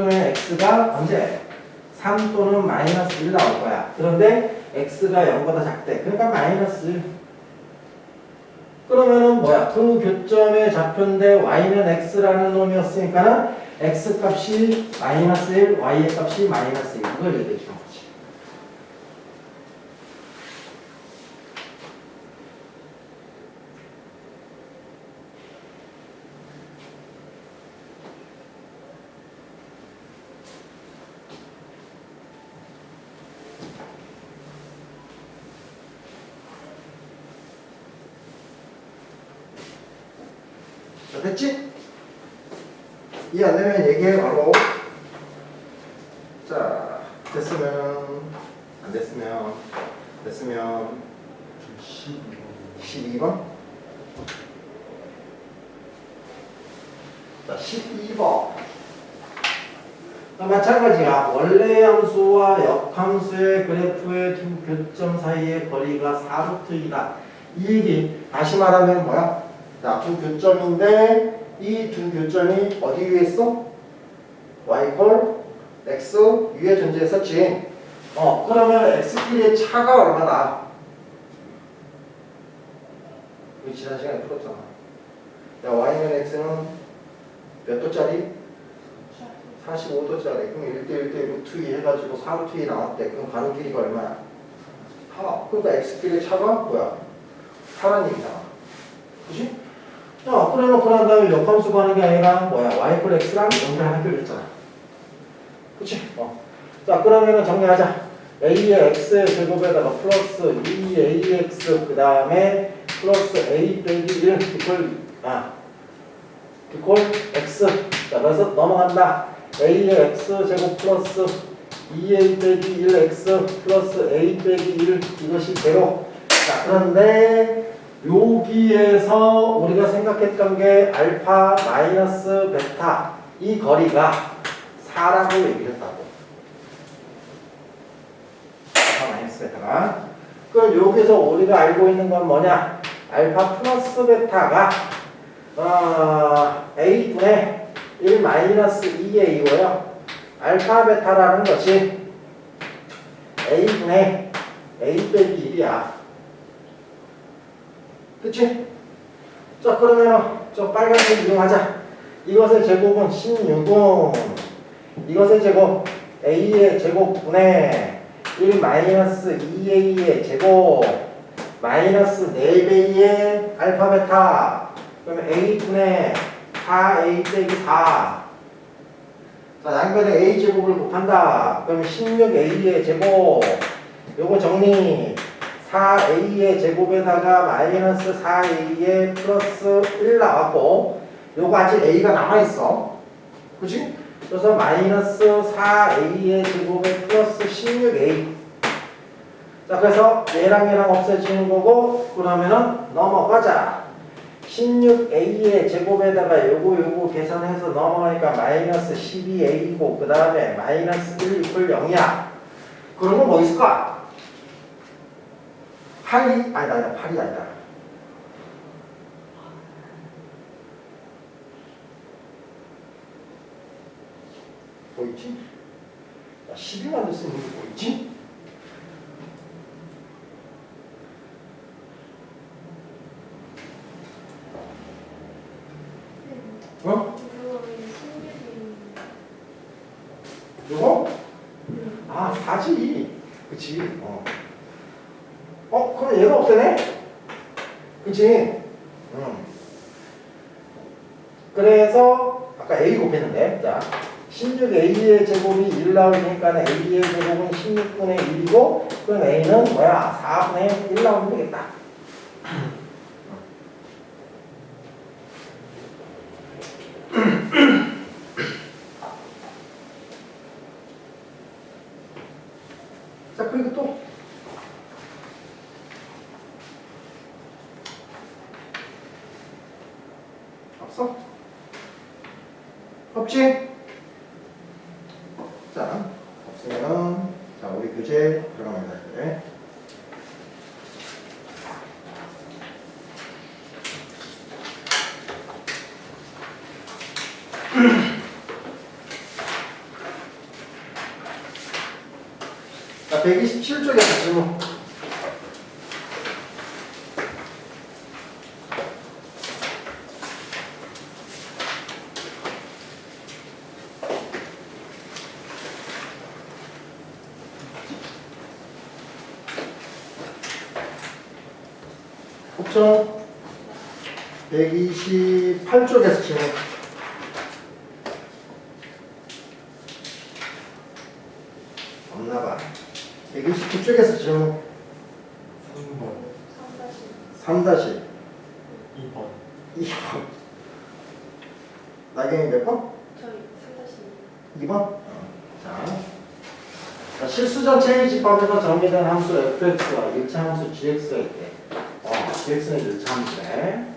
그러면 x가 언제? 3 또는 마이너스 1 나올 거야. 그런데 x가 0보다 작대. 그러니까 마이너스 1. 그러면은 뭐야? 그 교점의 좌표인데 y는 x라는 놈이었으니까는 x 값이 마이너스 1, y의 값이 마이너스 1. 이걸 얘기해 주 자, 됐지? 이해 안 되면 얘기해 바로. 자, 됐으면 안 됐으면 됐으면 12번. 자, 12번. 자, 마찬가지야. 원래 함수와 역함수의 그래프의 두 교점 사이의 거리가 4루트이다. 이 얘기 다시 말하면 뭐야? 자, 두 교점인데 이 두 교점이 어디 위에 있어? y 콜 x 위에 존재했었지. 어, 그러면 x끼리의 차가 얼마나? 우리 지난 시간에 풀었잖아. 야, y는 x는 몇 도짜리? 45도짜리. 그럼 1대 1대 루트 2 해가지고 4루트 2 나왔대. 그럼 가는 길이가 얼마야? 4. 그러니까 x끼리의 차가 뭐야? 4란 얘기잖아. 그지? 자, 그래놓고 난 다음에 역함수 가는 게 아니라 뭐야? y 콜 x랑 연결하기로 했잖아. 그치? 어. 자, 그러면은 정리하자. a의 x의 제곱에다가 플러스 2ax 그 다음에 플러스 a 빼기 1 이퀄 아 이퀄 x 자 그래서 넘어간다 a의 x 제곱 플러스 2a 빼기 1x 플러스 a 빼기 1 이것이 제로 자 그런데 여기에서 우리가 생각했던 게 알파 마이너스 베타 이 거리가 4라고 얘기를 했다고. 알파 마이너스 베타가. 그럼 여기서 우리가 알고 있는 건 뭐냐? 알파 플러스 베타가 어, a분의 1 마이너스 2a고요. 알파 베타라는 것이 a분의 a 빼기 1이야 그치? 자 그러면 저 빨간색 이용하자 이것의 제곱은 16은 이것의 제곱 a의 제곱분의 1 마이너스 2a의 제곱 마이너스 4배의 알파 베타 그러면 a분의 4a 빼기 4 자, 양변에 a 제곱을 곱한다. 그럼 16a의 제곱. 요거 정리. 4a의 제곱에다가 마이너스 4a의 플러스 1 나왔고, 요거 아직 a가 남아있어. 그지? 그래서 마이너스 4a의 제곱에 플러스 16a. 자, 그래서 얘랑 얘랑 없어지는 거고, 그러면은 넘어가자. 16a의 제곱에다가 요거 요거 계산해서 넘어가니까 마이너스 12a고 그 다음에 마이너스 1 이퀄 0이야 그러면 뭐 있을까? 8이 아니다 아니다 8이 아니다 뭐 있지? 12 만들 수 있는 게뭐 있지? 어? 요거? 아, 4지. 그치. 어. 어, 그럼 얘가 없애네? 그치. 응. 그래서, 아까 A 곱했는데, 자. 16A의 제곱이 1 나오니까 A의 제곱은 16분의 1이고, 그럼 A는 뭐야? 4분의 1 나오면 되겠다. 자, 그리고 또. 없지? 자, 없으면 자 우리 교재 들어갑니다. 네. 127쪽에 질문. 128쪽에서 질문. 없나 봐. 129쪽에서 질문 3다시 3 다시 2번 2번. 나경이 몇 번? 저희 3다시 2번? 자. 자, 실수전 체인집법에서 정의된 함수 fx와 1차 함수 gx가 있대. 어, gx는 1차 함수네.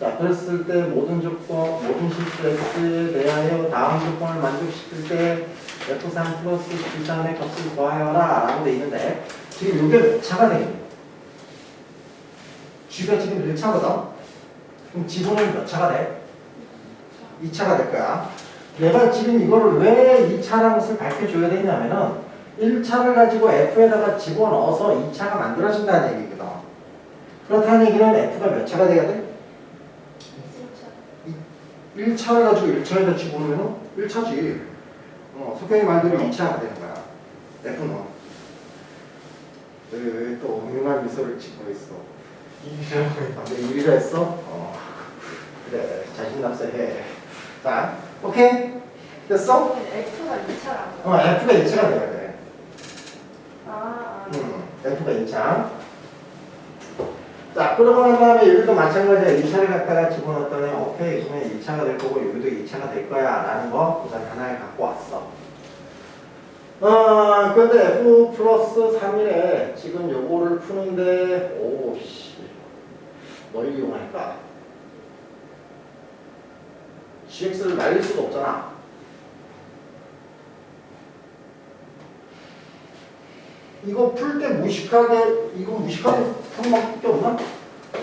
자, 그랬을 때 모든 조건, 모든 실수 x에 대하여 다음 조건을 만족시킬 때 f3 플러스 B산의 값을 더하여라 라고 돼 있는데 지금 이게 몇 차가 돼? g가 지금 1차거든? 그럼 지분은 몇 차가 돼? 2차가 될 거야. 내가 지금 이거를 왜 2차라는 것을 밝혀줘야 되냐면은 1차를 가지고 F에다가 집어넣어서 2차가 만들어진다는 얘기거든. 그렇다는 얘기는 F가 몇 차가 돼? 1차 1차를 가지고 1차에다 집어넣으면 1차지. 어, 석경이 말대로 2차가 되는 거야. F는. 왜또 음흉한 미소를 짓고 있어? 아, 내 일이라 했어? 어. 그래, 자신 납세해. 자, 오케이? 됐어? F가 2차라고 어, F가 2차가 돼야 돼. 아, 아 음, F가 2차. 자, 그러고 난 다음에 여기도 마찬가지야. 2차를 갖다가 집어넣었더니, 오케이, 그러면 2차가 될 거고, 여기도 2차가 될 거야. 라는 거 우선 하나를 갖고 왔어. 어, 근데 F 플러스 3일에 지금 요거를 푸는데, 오, 씨. 뭘 이용할까? GX를 날릴 수가 없잖아. 이거 풀 때 무식하게 이거 무식하게 게 없나?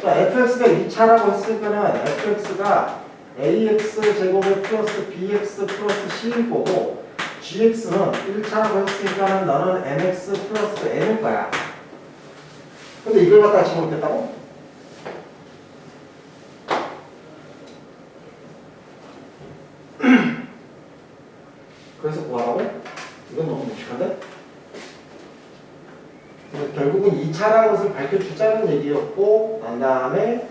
자, fx가 2차라고 했으니까는 fx가 ax 제곱에 플러스 bx 플러스 c일 거고 gx는 1차라고 했으니까는 너는 mx 플러스 n일 거야. 근데 이걸 갖다 집어넣겠다고? 그래서 뭐하라고? 이건 너무 무식한데? 그래서 결국은 2차라는 것을 밝혀주자는 얘기였고 난 다음에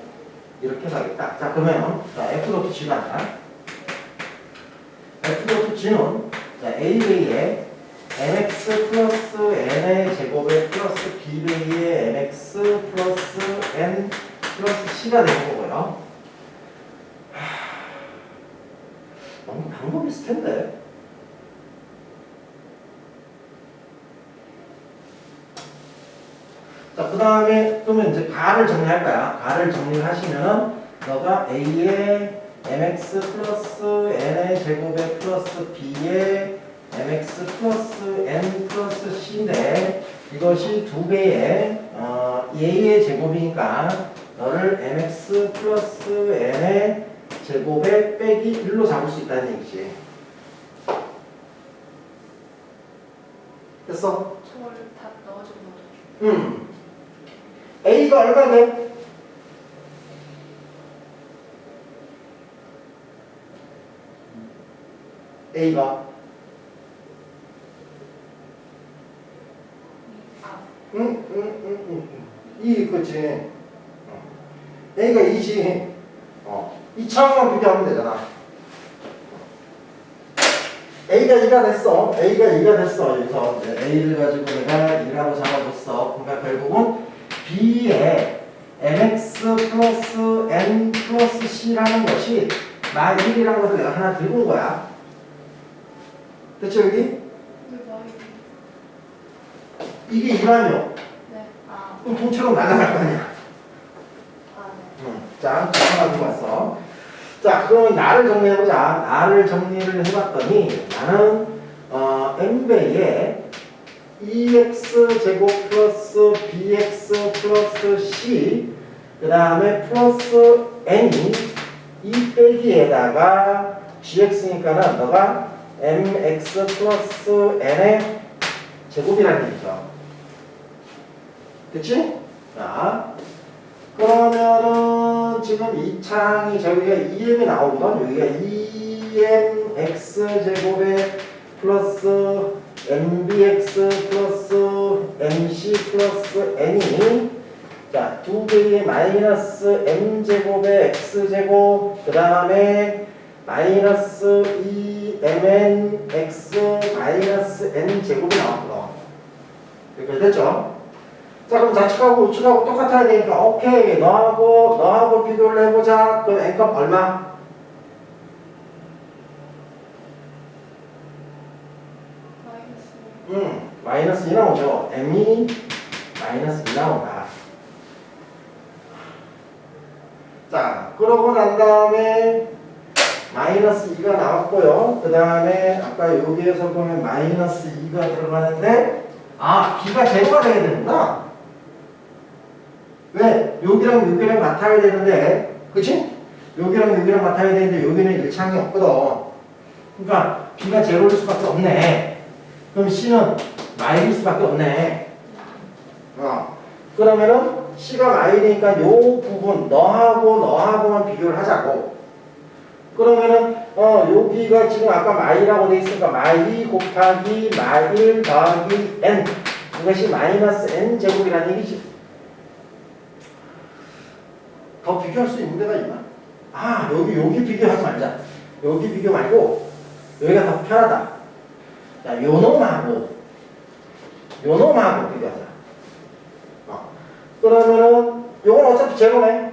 이렇게 가겠다. 자 그러면 자 f 도트 g가 아니라 f 도트 g는 자 a 베이에 mx 플러스 n의 제곱에 플러스 b 베이에 mx 플러스 n 플러스 c가 되는 거고요. 하, 너무 방법이 있을 텐데. 자, 그 다음에 그러면 이제 가를 정리할 거야. 가를 정리를 하시면은 너가 a의 mx 플러스 n의 제곱에 플러스 b의 mx 플러스 n 플러스 c인데 이것이 두 배의 어, a의 제곱이니까 너를 mx 플러스 n의 제곱에 빼기 1로 잡을 수 있다는 얘기지. 됐어? 저걸 다 넣어준 거죠 음. A가 얼마 돼? A가 아, 응, 응, 응, 응. 이 그치. 어. A가 2지. 어. 2차만 비교하면 되잖아. A가 2가 됐어. A가 2가 됐어. 여기서 A를 가지고 내가 2라고 잡아줬어. 그러니까 결국은 B에 mx 플러스 n 플러스 c라는 것이 나 1이라는 것을 내가 하나 들고 온 거야. 됐죠 여기? 뭐 이게 2라며. 네, 아, 그럼 통째로 날아갈 거 아니야. 아, 네 응. 자, 하나 가지고 왔어. 자, 그러면 나를 정리해보자. 나를 정리를 해봤더니 나는 어, m배에 ex 제곱 플러스 bx 플러스 c 그 다음에 플러스 n이 이 빼기에다가 gx니까는 너가 mx 플러스 n의 제곱이라는 얘기죠. 됐지? 자, 그러면은 지금 이 창이 저기가 2m이 나오거든. 여기가 2m x 제곱에 플러스 mbx 플러스 mc 플러스 n이 자, 두 개의 마이너스 m 제곱에 x 제곱 그 다음에 마이너스 2mn x 마이너스 n 제곱이 나왔거든. 여기까지 됐죠? 자 그럼 좌측하고 우측하고 똑같아야 되니까 오케이 너하고 너하고 비교를 해보자 그럼 n값 얼마? 마이너스 음 마이너스 2 나오죠 m이 마이너스 2 나온다 자 그러고 난 다음에 마이너스 2가 나왔고요 그 다음에 아까 여기에서 보면 마이너스 2가 들어가는데 아 b가 제거가 돼야 되는구나 왜? 여기랑 여기랑 같아야 되는데 그치? 여기랑 여기랑 같아야 되는데 여기는 일창이 없거든 그러니까 b가 제로일 수밖에 없네 그럼 c는 마일일 수밖에 없네 어. 그러면은 c가 마일이니까 요 부분 너하고 너하고만 비교를 하자고. 그러면은 어 여기가 지금 아까 마이라고 돼 있으니까 마이 곱하기 마일 더하기 n. 이것이 마이너스 n 제곱이라는 얘기지. 더 비교할 수 있는 데가 있나? 아 여기 여기 비교하지 말자. 여기 비교 말고 여기가 더 편하다. 자 요놈하고 요놈하고 비교하자. 어. 그러면은 요건 어차피 제로네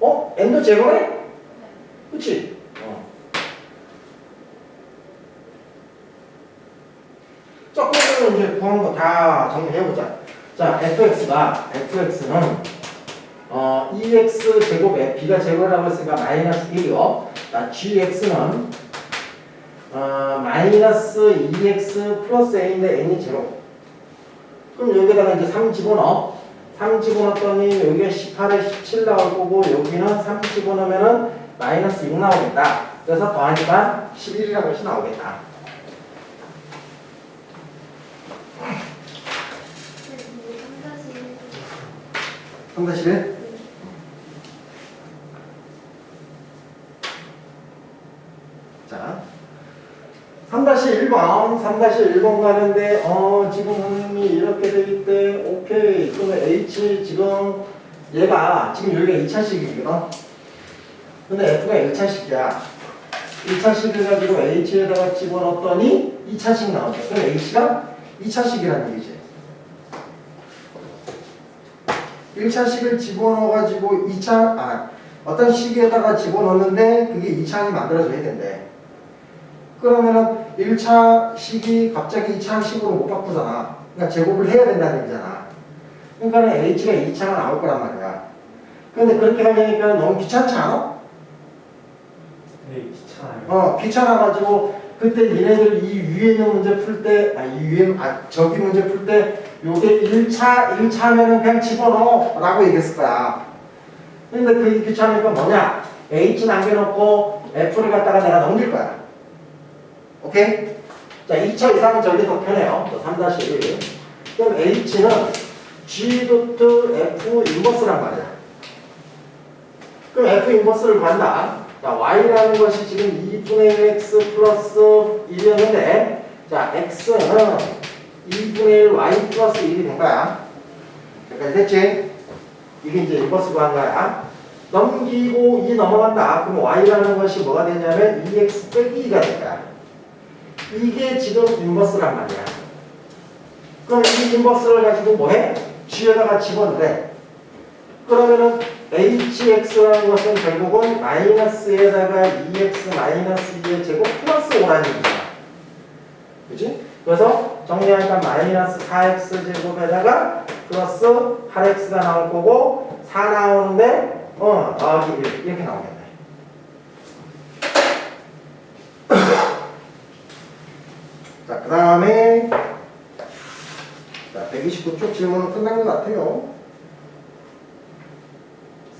어? n도 제로네? 그치? 어. 자 그러면 이제 구한 거 다 정리해보자 자 fx가 fx는 어, 2x 제곱에 b가 제곱이라고 했으니까 마이너스 1이요. 자, gx는 어, 마이너스 2x 플러스 a인데 n이 제로. 그럼 여기다가 이제 3 집어넣어. 3 집어넣었더니 여기가 18에 17 나올 거고 여기는 3 집어넣으면은 마이너스 6 나오겠다. 그래서 더하니까 11이라는 것이 나오겠다. 3-1? 자, 3-1번, 3-1번 가는데, 어, 지금 선생님이 이렇게 돼 있대. 오케이. 그러면 H 지금 얘가, 지금 여기가 2차식이거든? 근데 F가 1차식이야. 1차식을 가지고 H에다가 집어넣었더니 2차식 나오죠. 그럼 H가 2차식이라는 얘기지. 1차식을 집어넣어가지고 2차, 아, 어떤 식에다가 집어넣는데 그게 2차식이 만들어져야 된대. 그러면은 1차 식이 갑자기 2차 식으로 못 바꾸잖아. 그러니까 제곱을 해야 된다는 얘기잖아. 그러니까 H가 2차가 나올 거란 말이야. 근데 그렇게 하려니까 너무 귀찮지 않아? 네, 귀찮아요. 어, 귀찮아가지고 그때 얘네들 이 위에 있는 문제 풀 때, 아, 이 위에, 아, 저기 문제 풀 때 요게 1차, 1차면은 그냥 집어넣어 라고 얘기했을 거야. 근데 그게 귀찮으니까 뭐냐? H 남겨놓고 F를 갖다가 내가 넘길 거야. 오케이? 자, 2차 이상은 더 편해요. 3-1. 그럼 H는 G 도트 F 인버스란 말이야. 그럼 F 인버스를 구한다. 자, Y라는 것이 지금 2분의 1 X 플러스 1이었는데, 자, X는 2분의 1 Y 플러스 1이 된 거야. 여기까지 됐지? 이게 이제 인버스 구한 거야. 넘기고 2 넘어간다. 그럼 Y라는 것이 뭐가 되냐면 2X 빼기 2가 될 거야. 이게 지금 인버스란 말이야. 그럼 이 인버스를 가지고 뭐해? G에다가 집어넣래. 그러면은 hx라는 것은 결국은 마이너스에다가 2x 마이너스 2의 제곱 플러스 5라는 얘기야. 그지? 그래서 정리하니까 마이너스 4x 제곱에다가 플러스 8x가 나올 거고 4 나오는데 어 더하기 1 이렇게 나오겠네. 그 다음에 129쪽 질문은 끝난 것 같아요.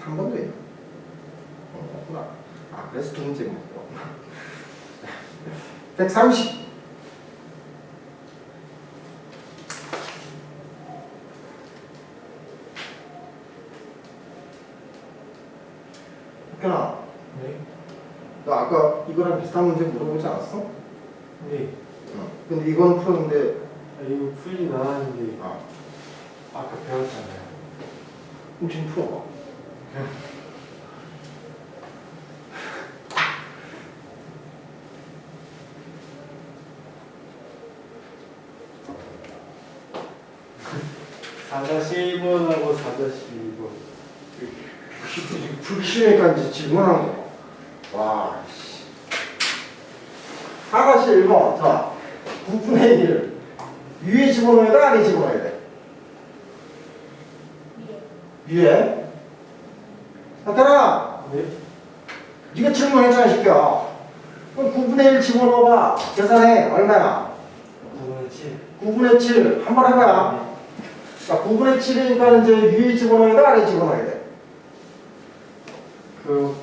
3번도 있나? 어, 없구나. 아, 그래서 두 문제가 없구나. 130. 학교나. 네. 너 아까 이거랑 비슷한 문제 물어보지 않았어? 네. 응. 근데 이건 푸는데 아, 이거 풀진 않았는데 아, 아까 배웠잖아요. 그럼 지금 풀어봐. 사다시 1번하고 사다시 2번. 불심이니까 이제 질문하는 거. 와, 씨. 사가시 1번. 자, 9분의 1. 위에 집어넣어야 돼? 아래 집어넣어야 돼? 위에. 나타나! 네? 네가 질문했잖아, 이 새끼야. 그럼 9분의 1 집어넣어봐. 계산해. 얼마야? 9분의 7. 9분의 7. 한 번 해봐. 자, 9분의 7이니까 이제 위에 집어넣어야 돼? 아래 집어넣어야 돼? 그